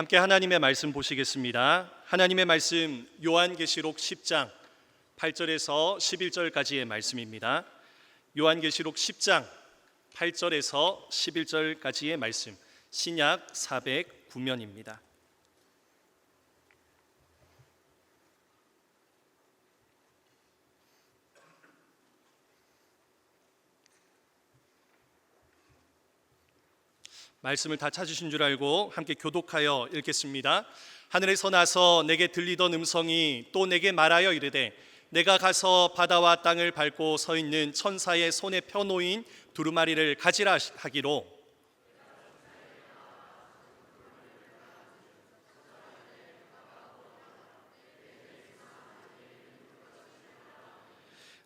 함께 하나님의 말씀 보시겠습니다. 하나님의 말씀 요한계시록 10장 8절에서 11절까지의 말씀입니다. 요한계시록 10장 8절에서 11절까지의 말씀. 신약 409면입니다. 말씀을 다 찾으신 줄 알고 함께 교독하여 읽겠습니다. 하늘에서 나서 내게 들리던 음성이 또 내게 말하여 이르되 내가 가서 바다와 땅을 밟고 서 있는 천사의 손에 펴놓인 두루마리를 가지라 하기로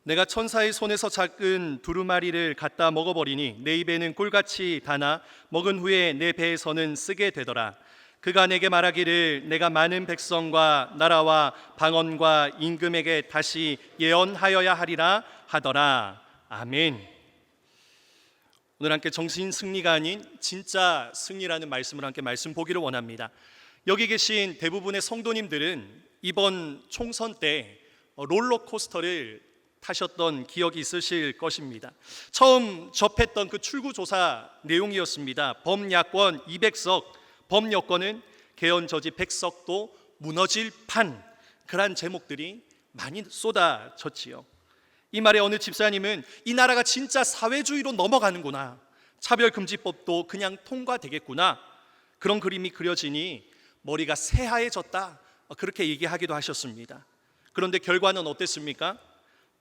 내가 천사의 손에서 작은 두루마리를 갖다 먹어버리니 내 입에는 꿀같이 다나 먹은 후에 내 배에서는 쓰게 되더라. 그가 내게 말하기를 내가 많은 백성과 나라와 방언과 임금에게 다시 예언하여야 하리라 하더라. 아멘. 오늘 함께 정신 승리가 아닌 진짜 승리라는 말씀을 함께 말씀 보기를 원합니다. 여기 계신 대부분의 성도님들은 이번 총선 때 롤러코스터를 타셨던 기억이 있으실 것입니다. 처음 접했던 그 출구조사 내용이었습니다. 범야권 200석, 범여권은 개헌 저지 100석도 무너질 판 그런 제목들이 많이 쏟아졌지요. 이 말에 어느 집사님은 이 나라가 진짜 사회주의로 넘어가는구나. 차별금지법도 그냥 통과되겠구나. 그런 그림이 그려지니 머리가 새하얘졌다. 그렇게 얘기하기도 하셨습니다. 그런데 결과는 어땠습니까?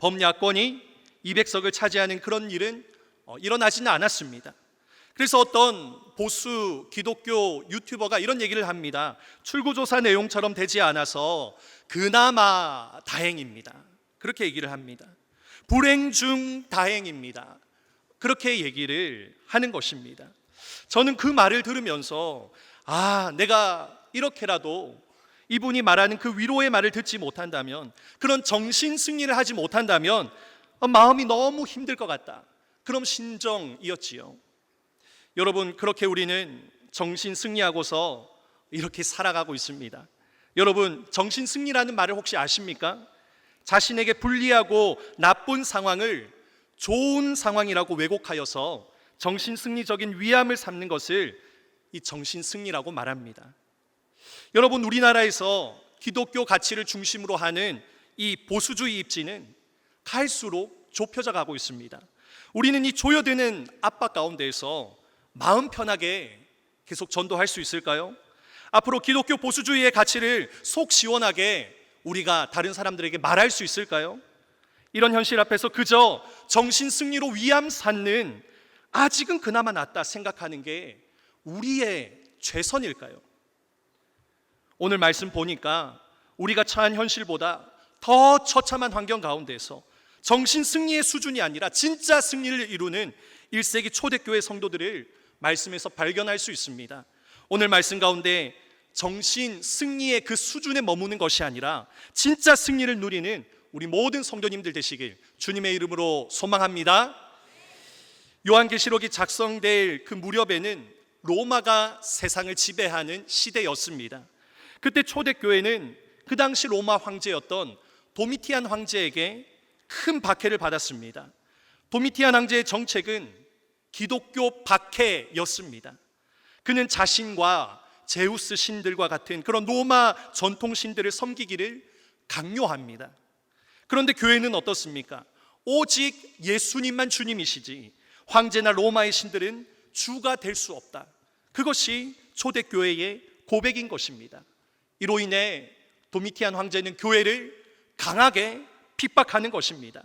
범야권이 200석을 차지하는 그런 일은 어, 일어나지는 않았습니다. 그래서 어떤 보수 기독교 유튜버가 이런 얘기를 합니다. 출구조사 내용처럼 되지 않아서 그나마 다행입니다. 그렇게 얘기를 합니다. 불행 중 다행입니다. 그렇게 얘기를 하는 것입니다. 저는 그 말을 들으면서 아, 내가 이렇게라도 이분이 말하는 그 위로의 말을 듣지 못한다면 그런 정신 승리를 하지 못한다면 마음이 너무 힘들 것 같다. 그럼 심정이었지요. 여러분 그렇게 우리는 정신 승리하고서 이렇게 살아가고 있습니다. 여러분 정신 승리라는 말을 혹시 아십니까? 자신에게 불리하고 나쁜 상황을 좋은 상황이라고 왜곡하여서 정신 승리적인 위함을 삼는 것을 이 정신 승리라고 말합니다. 여러분 우리나라에서 기독교 가치를 중심으로 하는 이 보수주의 입지는 갈수록 좁혀져 가고 있습니다. 우리는 이 조여드는 압박 가운데에서 마음 편하게 계속 전도할 수 있을까요? 앞으로 기독교 보수주의의 가치를 속 시원하게 우리가 다른 사람들에게 말할 수 있을까요? 이런 현실 앞에서 그저 정신 승리로 위암 삼는 아직은 그나마 낫다 생각하는 게 우리의 최선일까요? 오늘 말씀 보니까 우리가 처한 현실보다 더 처참한 환경 가운데서 정신 승리의 수준이 아니라 진짜 승리를 이루는 1세기 초대교회 성도들을 말씀에서 발견할 수 있습니다. 오늘 말씀 가운데 정신 승리의 그 수준에 머무는 것이 아니라 진짜 승리를 누리는 우리 모든 성도님들 되시길 주님의 이름으로 소망합니다. 요한계시록이 작성될 그 무렵에는 로마가 세상을 지배하는 시대였습니다. 그때 초대교회는 그 당시 로마 황제였던 도미티안 황제에게 큰 박해를 받았습니다. 도미티안 황제의 정책은 기독교 박해였습니다. 그는 자신과 제우스 신들과 같은 그런 로마 전통 신들을 섬기기를 강요합니다. 그런데 교회는 어떻습니까? 오직 예수님만 주님이시지 황제나 로마의 신들은 주가 될 수 없다. 그것이 초대교회의 고백인 것입니다. 이로 인해 도미티안 황제는 교회를 강하게 핍박하는 것입니다.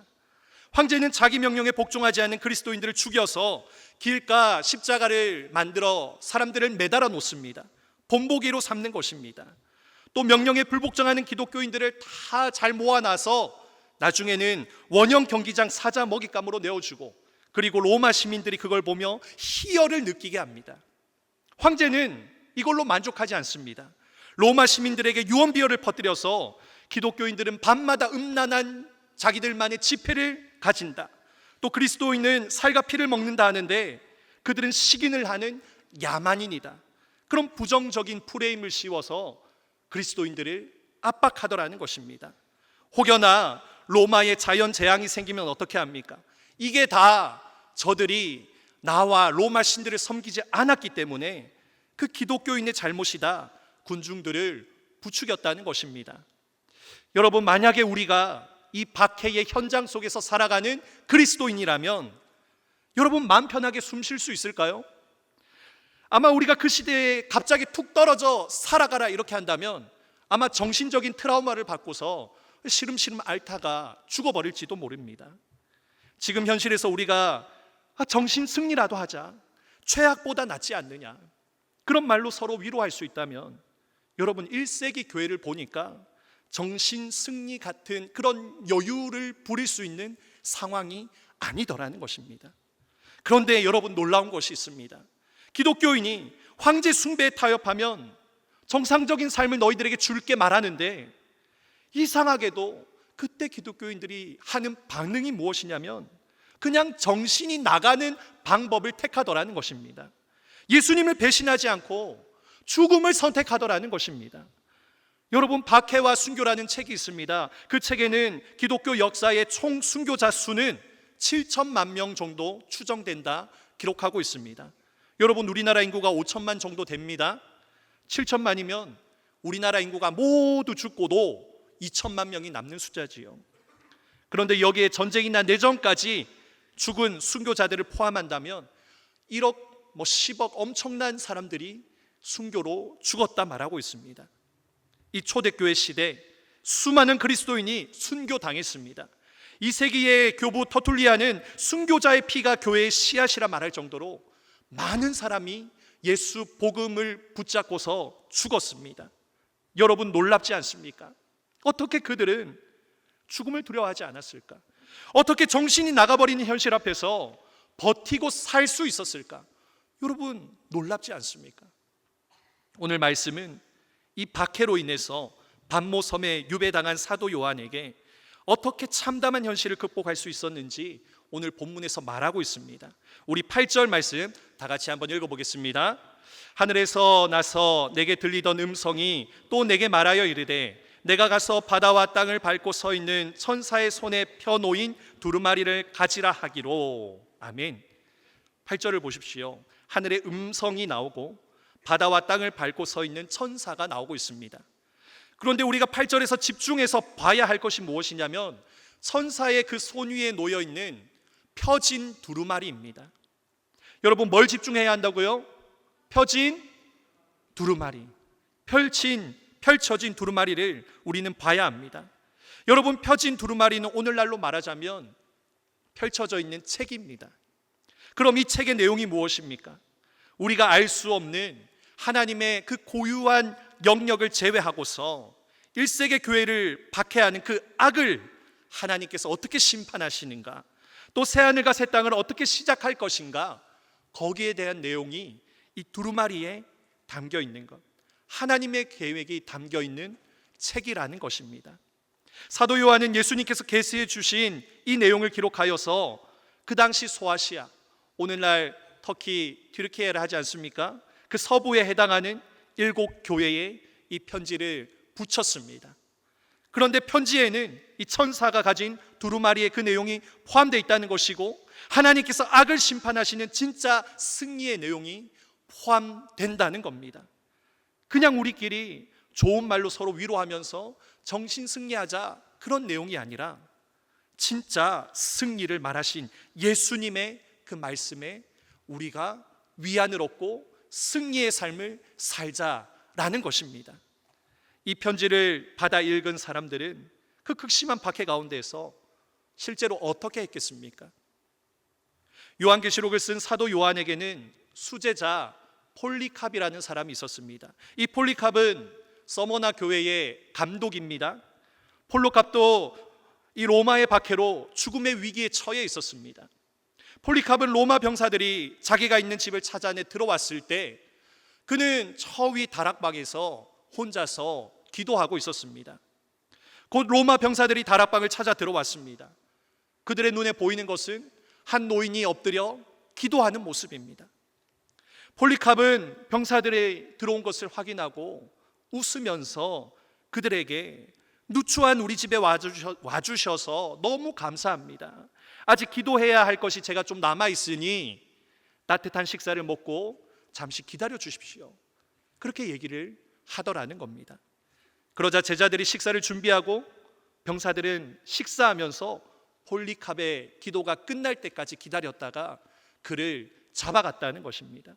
황제는 자기 명령에 복종하지 않는 그리스도인들을 죽여서 길가 십자가를 만들어 사람들을 매달아 놓습니다. 본보기로 삼는 것입니다. 또 명령에 불복종하는 기독교인들을 다 잘 모아놔서 나중에는 원형 경기장 사자 먹잇감으로 내어주고 그리고 로마 시민들이 그걸 보며 희열을 느끼게 합니다. 황제는 이걸로 만족하지 않습니다. 로마 시민들에게 유언 비어를 퍼뜨려서 기독교인들은 밤마다 음란한 자기들만의 집회를 가진다. 또 그리스도인은 살과 피를 먹는다 하는데 그들은 식인을 하는 야만인이다. 그런 부정적인 프레임을 씌워서 그리스도인들을 압박하더라는 것입니다. 혹여나 로마의 자연 재앙이 생기면 어떻게 합니까? 이게 다 저들이 나와 로마 신들을 섬기지 않았기 때문에 그 기독교인의 잘못이다. 군중들을 부추겼다는 것입니다. 여러분 만약에 우리가 이 박해의 현장 속에서 살아가는 그리스도인이라면 여러분 마음 편하게 숨 쉴 수 있을까요? 아마 우리가 그 시대에 갑자기 툭 떨어져 살아가라 이렇게 한다면 아마 정신적인 트라우마를 받고서 시름시름 앓다가 죽어버릴지도 모릅니다. 지금 현실에서 우리가 아, 정신 승리라도 하자. 최악보다 낫지 않느냐. 그런 말로 서로 위로할 수 있다면 여러분 1세기 교회를 보니까 정신 승리 같은 그런 여유를 부릴 수 있는 상황이 아니더라는 것입니다. 그런데 여러분 놀라운 것이 있습니다. 기독교인이 황제 숭배에 타협하면 정상적인 삶을 너희들에게 줄게 말하는데 이상하게도 그때 기독교인들이 하는 반응이 무엇이냐면 그냥 정신이 나가는 방법을 택하더라는 것입니다. 예수님을 배신하지 않고 죽음을 선택하더라는 것입니다. 여러분 박해와 순교라는 책이 있습니다. 그 책에는 기독교 역사의 총 순교자 수는 7천만 명 정도 추정된다 기록하고 있습니다. 여러분 우리나라 인구가 5천만 정도 됩니다. 7천만이면 우리나라 인구가 모두 죽고도 2천만 명이 남는 숫자지요. 그런데 여기에 전쟁이나 내전까지 죽은 순교자들을 포함한다면 1억 뭐 10억 엄청난 사람들이 순교로 죽었다 말하고 있습니다. 이 초대교회 시대 수많은 그리스도인이 순교당했습니다. 이 세기의 교부 터툴리아는 순교자의 피가 교회의 씨앗이라 말할 정도로 많은 사람이 예수 복음을 붙잡고서 죽었습니다. 여러분 놀랍지 않습니까? 어떻게 그들은 죽음을 두려워하지 않았을까? 어떻게 정신이 나가버리는 현실 앞에서 버티고 살 수 있었을까? 여러분 놀랍지 않습니까? 오늘 말씀은 이 박해로 인해서 반모 섬에 유배당한 사도 요한에게 어떻게 참담한 현실을 극복할 수 있었는지 오늘 본문에서 말하고 있습니다. 우리 8절 말씀 다 같이 한번 읽어보겠습니다. 하늘에서 나서 내게 들리던 음성이 또 내게 말하여 이르되 내가 가서 바다와 땅을 밟고 서 있는 천사의 손에 펴놓인 두루마리를 가지라 하기로 아멘. 8절을 보십시오. 하늘의 음성이 나오고 바다와 땅을 밟고 서 있는 천사가 나오고 있습니다. 그런데 우리가 8절에서 집중해서 봐야 할 것이 무엇이냐면 천사의 그 손 위에 놓여 있는 펴진 두루마리입니다. 여러분 뭘 집중해야 한다고요? 펴진 두루마리. 펼친 펼쳐진 두루마리를 우리는 봐야 합니다. 여러분 펴진 두루마리는 오늘날로 말하자면 펼쳐져 있는 책입니다. 그럼 이 책의 내용이 무엇입니까? 우리가 알 수 없는 하나님의 그 고유한 영역을 제외하고서 1세계 교회를 박해하는 그 악을 하나님께서 어떻게 심판하시는가? 또 새하늘과 새 땅을 어떻게 시작할 것인가? 거기에 대한 내용이 이 두루마리에 담겨 있는 것. 하나님의 계획이 담겨 있는 책이라는 것입니다. 사도 요한은 예수님께서 계시해 주신 이 내용을 기록하여서 그 당시 소아시아 오늘날 터키 튀르키예를 하지 않습니까? 그 서부에 해당하는 일곱 교회에 이 편지를 붙였습니다. 그런데 편지에는 이 천사가 가진 두루마리의 그 내용이 포함되어 있다는 것이고 하나님께서 악을 심판하시는 진짜 승리의 내용이 포함된다는 겁니다. 그냥 우리끼리 좋은 말로 서로 위로하면서 정신 승리하자 그런 내용이 아니라 진짜 승리를 말하신 예수님의 그 말씀에 우리가 위안을 얻고 승리의 삶을 살자라는 것입니다. 이 편지를 받아 읽은 사람들은 그 극심한 박해 가운데서 실제로 어떻게 했겠습니까? 요한계시록을 쓴 사도 요한에게는 수제자 폴리캅이라는 사람이 있었습니다. 이 폴리캅은 서머나 교회의 감독입니다. 폴로캅도 이 로마의 박해로 죽음의 위기에 처해 있었습니다. 폴리캅은 로마 병사들이 자기가 있는 집을 찾아내 들어왔을 때 그는 처위 다락방에서 혼자서 기도하고 있었습니다. 곧 로마 병사들이 다락방을 찾아 들어왔습니다. 그들의 눈에 보이는 것은 한 노인이 엎드려 기도하는 모습입니다. 폴리캅은 병사들이 들어온 것을 확인하고 웃으면서 그들에게 누추한 우리 집에 와주셔, 와주셔서 너무 감사합니다. 아직 기도해야 할 것이 제가 좀 남아 있으니 따뜻한 식사를 먹고 잠시 기다려 주십시오. 그렇게 얘기를 하더라는 겁니다. 그러자 제자들이 식사를 준비하고 병사들은 식사하면서 폴리캅의 기도가 끝날 때까지 기다렸다가 그를 잡아갔다는 것입니다.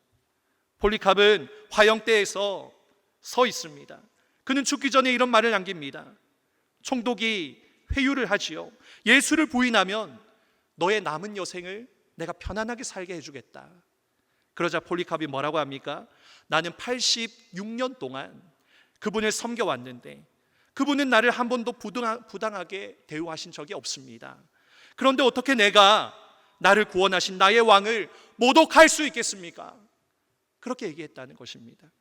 폴리캅은 화형대에서 서 있습니다. 그는 죽기 전에 이런 말을 남깁니다. 총독이 회유를 하지요. 예수를 부인하면 너의 남은 여생을 내가 편안하게 살게 해주겠다. 그러자 폴리캅이 뭐라고 합니까? 나는 86년 동안 그분을 섬겨왔는데 그분은 나를 한 번도 부당하- 부당하게 대우하신 적이 없습니다. 그런데 어떻게 내가 나를 구원하신 나의 왕을 모독할 수 있겠습니까? 그렇게 얘기했다는 것입니다.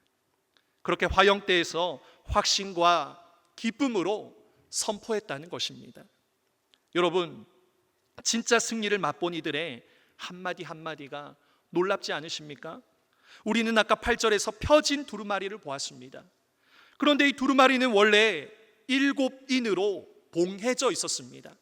그렇게 화형대에서 확신과 기쁨으로 선포했다는 것입니다. 여러분, 진짜 승리를 맛본 이들의 한마디 한마디가 놀랍지 않으십니까? 우리는 아까 8절에서 펴진 두루마리를 보았습니다. 그런데 이 두루마리는 원래 일곱 인으로 봉해져 있었습니다.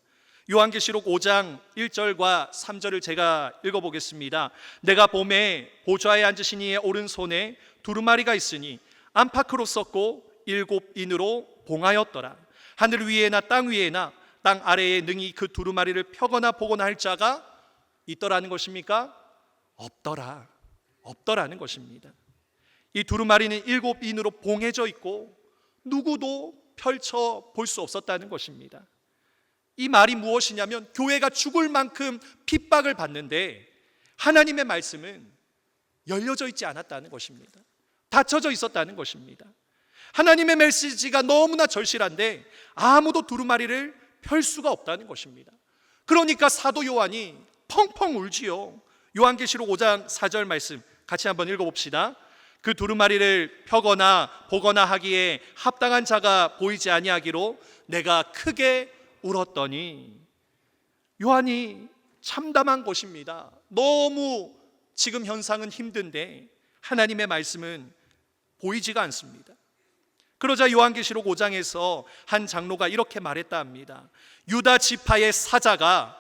요한계시록 5장 1절과 3절을 제가 읽어보겠습니다. 내가 봄에 보좌에 앉으신 이의 오른손에 두루마리가 있으니 안팎으로 썼고 일곱 인으로 봉하였더라. 하늘 위에나 땅 위에나 땅 아래에 능히 그 두루마리를 펴거나 보거나 할 자가 있더라는 것입니까? 없더라. 없더라는 것입니다. 이 두루마리는 일곱 인으로 봉해져 있고 누구도 펼쳐 볼 수 없었다는 것입니다. 이 말이 무엇이냐면 교회가 죽을 만큼 핍박을 받는데 하나님의 말씀은 열려져 있지 않았다는 것입니다. 닫혀져 있었다는 것입니다. 하나님의 메시지가 너무나 절실한데 아무도 두루마리를 펼 수가 없다는 것입니다. 그러니까 사도 요한이 펑펑 울지요. 요한계시록 5장 4절 말씀 같이 한번 읽어봅시다. 그 두루마리를 펴거나 보거나 하기에 합당한 자가 보이지 아니하기로 내가 크게 울었더니 요한이 참담한 것입니다. 너무 지금 현상은 힘든데 하나님의 말씀은 보이지가 않습니다. 그러자 요한계시록 5장에서 한 장로가 이렇게 말했다 합니다. 유다 지파의 사자가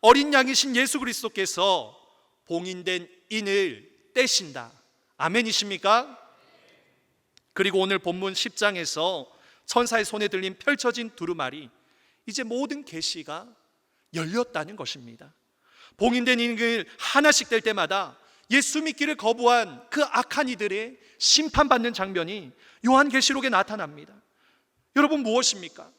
어린 양이신 예수 그리스도께서 봉인된 인을 떼신다. 아멘이십니까? 그리고 오늘 본문 10장에서 천사의 손에 들린 펼쳐진 두루마리 이제 모든 계시가 열렸다는 것입니다. 봉인된 인을 하나씩 뗄 때마다 예수 믿기를 거부한 그 악한 이들의 심판받는 장면이 요한계시록에 나타납니다. 여러분 무엇입니까?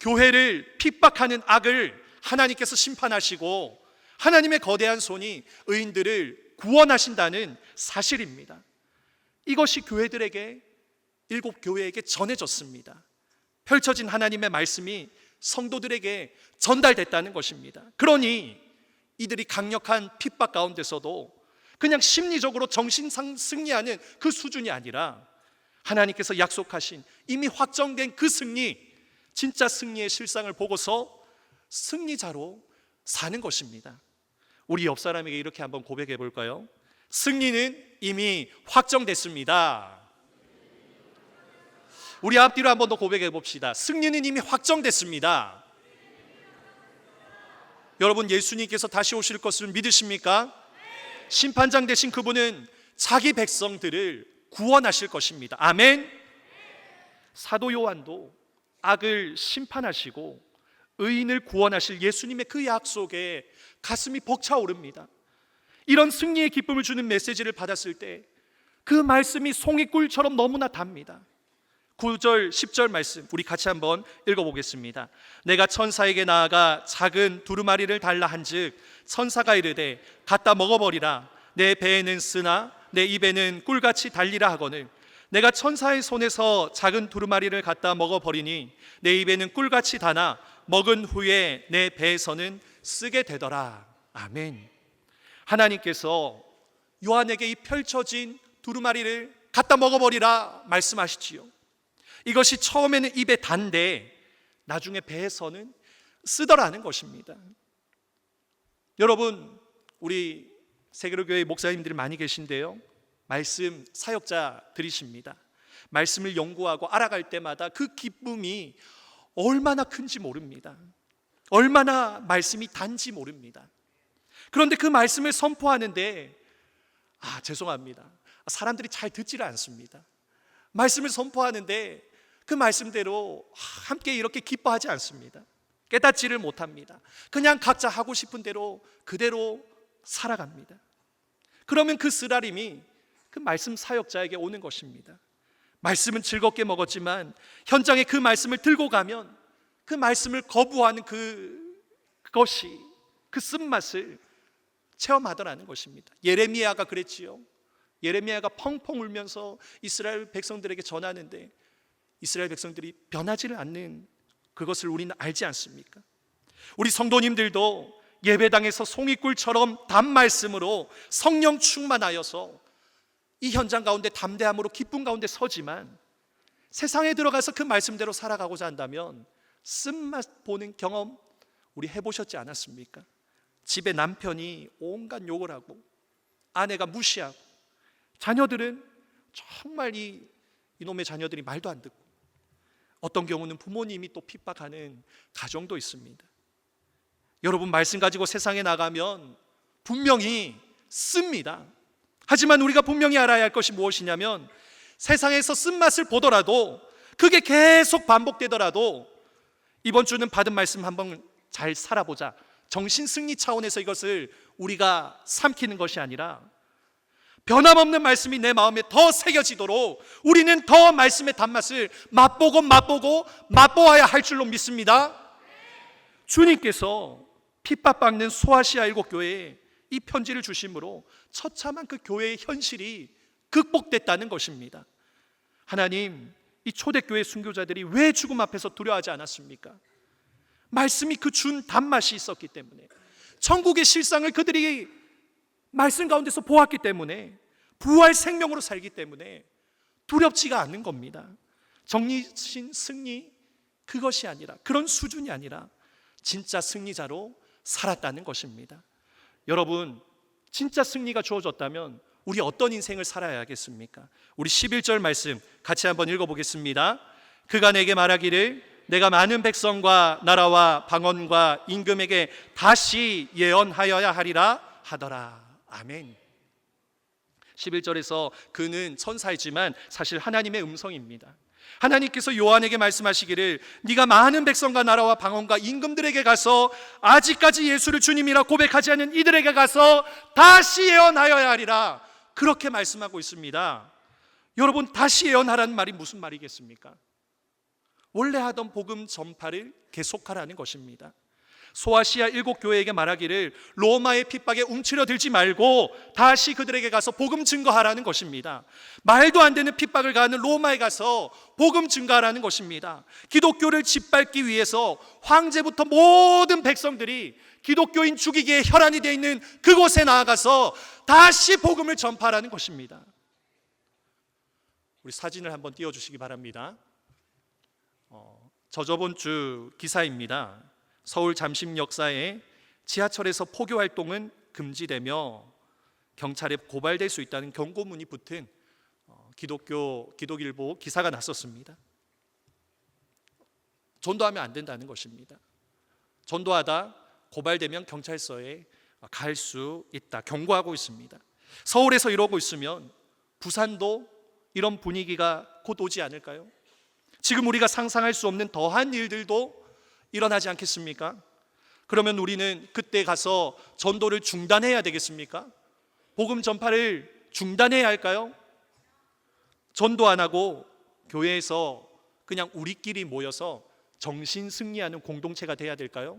교회를 핍박하는 악을 하나님께서 심판하시고 하나님의 거대한 손이 의인들을 구원하신다는 사실입니다. 이것이 교회들에게 일곱 교회에게 전해졌습니다. 펼쳐진 하나님의 말씀이 성도들에게 전달됐다는 것입니다. 그러니 이들이 강력한 핍박 가운데서도 그냥 심리적으로 정신상 승리하는 그 수준이 아니라 하나님께서 약속하신 이미 확정된 그 승리, 진짜 승리의 실상을 보고서 승리자로 사는 것입니다. 우리 옆 사람에게 이렇게 한번 고백해 볼까요? 승리는 이미 확정됐습니다. 우리 앞뒤로 한번 더 고백해 봅시다. 승리는 이미 확정됐습니다. 여러분 예수님께서 다시 오실 것을 믿으십니까? 심판장 되신 그분은 자기 백성들을 구원하실 것입니다. 아멘. 사도 요한도 악을 심판하시고 의인을 구원하실 예수님의 그 약속에 가슴이 벅차오릅니다. 이런 승리의 기쁨을 주는 메시지를 받았을 때 그 말씀이 송이꿀처럼 너무나 답니다. 9절, 10절 말씀 우리 같이 한번 읽어보겠습니다. 내가 천사에게 나아가 작은 두루마리를 달라 한즉 천사가 이르되 갖다 먹어버리라. 내 배에는 쓰나 내 입에는 꿀같이 달리라 하거늘 내가 천사의 손에서 작은 두루마리를 갖다 먹어버리니 내 입에는 꿀같이 다나 먹은 후에 내 배에서는 쓰게 되더라. 아멘. 하나님께서 요한에게 이 펼쳐진 두루마리를 갖다 먹어버리라 말씀하시지요. 이것이 처음에는 입에 단데 나중에 배에서는 쓰더라는 것입니다. 여러분, 우리 세계로 교회 목사님들이 많이 계신데요. 말씀 사역자들이십니다. 말씀을 연구하고 알아갈 때마다 그 기쁨이 얼마나 큰지 모릅니다. 얼마나 말씀이 단지 모릅니다. 그런데 그 말씀을 선포하는데 아, 죄송합니다. 사람들이 잘 듣지를 않습니다. 말씀을 선포하는데 그 말씀대로 함께 이렇게 기뻐하지 않습니다. 깨닫지를 못합니다. 그냥 각자 하고 싶은 대로 그대로 살아갑니다. 그러면 그 쓰라림이 그 말씀 사역자에게 오는 것입니다. 말씀은 즐겁게 먹었지만 현장에 그 말씀을 들고 가면 그 말씀을 거부하는 그 그것이 그 쓴맛을 체험하더라는 것입니다. 예레미야가 그랬지요. 예레미야가 펑펑 울면서 이스라엘 백성들에게 전하는데 이스라엘 백성들이 변하지를 않는 그것을 우리는 알지 않습니까? 우리 성도님들도 예배당에서 송이꿀처럼 단 말씀으로 성령 충만하여서 이 현장 가운데 담대함으로 기쁨 가운데 서지만 세상에 들어가서 그 말씀대로 살아가고자 한다면 쓴맛 보는 경험 우리 해보셨지 않았습니까? 집에 남편이 온갖 욕을 하고 아내가 무시하고 자녀들은 정말 이 이놈의 자녀들이 말도 안 듣고 어떤 경우는 부모님이 또 핍박하는 가정도 있습니다. 여러분 말씀 가지고 세상에 나가면 분명히 씁니다. 하지만 우리가 분명히 알아야 할 것이 무엇이냐면 세상에서 쓴맛을 보더라도 그게 계속 반복되더라도 이번 주는 받은 말씀 한번 잘 살아보자. 정신 승리 차원에서 이것을 우리가 삼키는 것이 아니라 변함없는 말씀이 내 마음에 더 새겨지도록 우리는 더 말씀의 단맛을 맛보고 맛보고 맛보아야 할 줄로 믿습니다. 주님께서 핍박받는 소아시아 일곱 교회에 이 편지를 주심으로 처참한 그 교회의 현실이 극복됐다는 것입니다. 하나님, 이 초대교회 순교자들이 왜 죽음 앞에서 두려워하지 않았습니까? 말씀이 그 준 단맛이 있었기 때문에 천국의 실상을 그들이 말씀 가운데서 보았기 때문에 부활 생명으로 살기 때문에 두렵지가 않는 겁니다. 정리신 승리 그것이 아니라 그런 수준이 아니라 진짜 승리자로 살았다는 것입니다. 여러분 진짜 승리가 주어졌다면 우리 어떤 인생을 살아야겠습니까? 우리 11절 말씀 같이 한번 읽어보겠습니다. 그가 내게 말하기를 내가 많은 백성과 나라와 방언과 임금에게 다시 예언하여야 하리라 하더라. 아멘. 11절에서 그는 천사이지만 사실 하나님의 음성입니다. 하나님께서 요한에게 말씀하시기를 네가 많은 백성과 나라와 방언과 임금들에게 가서 아직까지 예수를 주님이라 고백하지 않은 이들에게 가서 다시 예언하여야 하리라 그렇게 말씀하고 있습니다. 여러분 다시 예언하라는 말이 무슨 말이겠습니까? 원래 하던 복음 전파를 계속하라는 것입니다. 소아시아 일곱 교회에게 말하기를 로마의 핍박에 움츠려들지 말고 다시 그들에게 가서 복음 증거하라는 것입니다. 말도 안 되는 핍박을 가하는 로마에 가서 복음 증거하라는 것입니다. 기독교를 짓밟기 위해서 황제부터 모든 백성들이 기독교인 죽이기에 혈안이 되어 있는 그곳에 나아가서 다시 복음을 전파하라는 것입니다. 우리 사진을 한번 띄워주시기 바랍니다. 어, 저 저번 주 기사입니다. 서울 잠심 역사에 지하철에서 포교 활동은 금지되며 경찰에 고발될 수 있다는 경고문이 붙은 어, 기독교 기독일보 기사가 났었습니다. 전도하면 안 된다는 것입니다. 전도하다 고발되면 경찰서에 갈 수 있다. 경고하고 있습니다. 서울에서 이러고 있으면 부산도 이런 분위기가 곧 오지 않을까요? 지금 우리가 상상할 수 없는 더한 일들도 일어나지 않겠습니까? 그러면 우리는 그때 가서 전도를 중단해야 되겠습니까? 복음 전파를 중단해야 할까요? 전도 안 하고 교회에서 그냥 우리끼리 모여서 정신 승리하는 공동체가 돼야 될까요?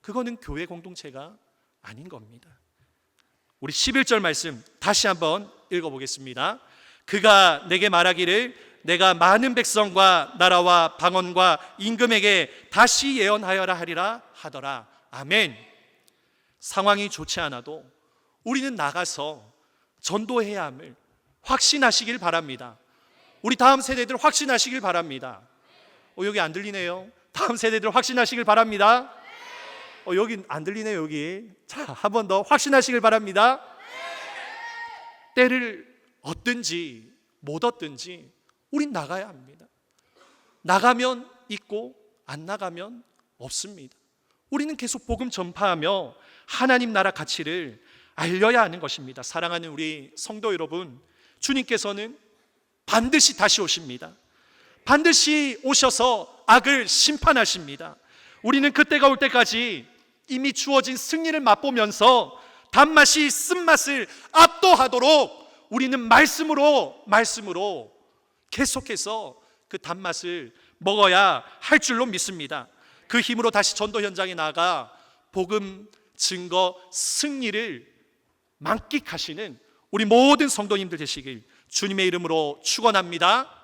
그거는 교회 공동체가 아닌 겁니다. 우리 11절 말씀 다시 한번 읽어보겠습니다. 그가 내게 말하기를 내가 많은 백성과 나라와 방언과 임금에게 다시 예언하여라 하리라 하더라. 아멘. 상황이 좋지 않아도 우리는 나가서 전도해야 함을 확신하시길 바랍니다. 우리 다음 세대들 확신하시길 바랍니다. 어, 여기 안 들리네요. 다음 세대들 확신하시길 바랍니다. 어, 여기 안 들리네요, 여기. 자, 한 번 더 확신하시길 바랍니다. 때를 얻든지 못 얻든지 우린 나가야 합니다. 나가면 있고 안 나가면 없습니다. 우리는 계속 복음 전파하며 하나님 나라 가치를 알려야 하는 것입니다. 사랑하는 우리 성도 여러분, 주님께서는 반드시 다시 오십니다. 반드시 오셔서 악을 심판하십니다. 우리는 그때가 올 때까지 이미 주어진 승리를 맛보면서 단맛이 쓴맛을 압도하도록 우리는 말씀으로 말씀으로 계속해서 그 단맛을 먹어야 할 줄로 믿습니다. 그 힘으로 다시 전도 현장에 나가 복음 증거 승리를 만끽하시는 우리 모든 성도님들 되시길 주님의 이름으로 축원합니다.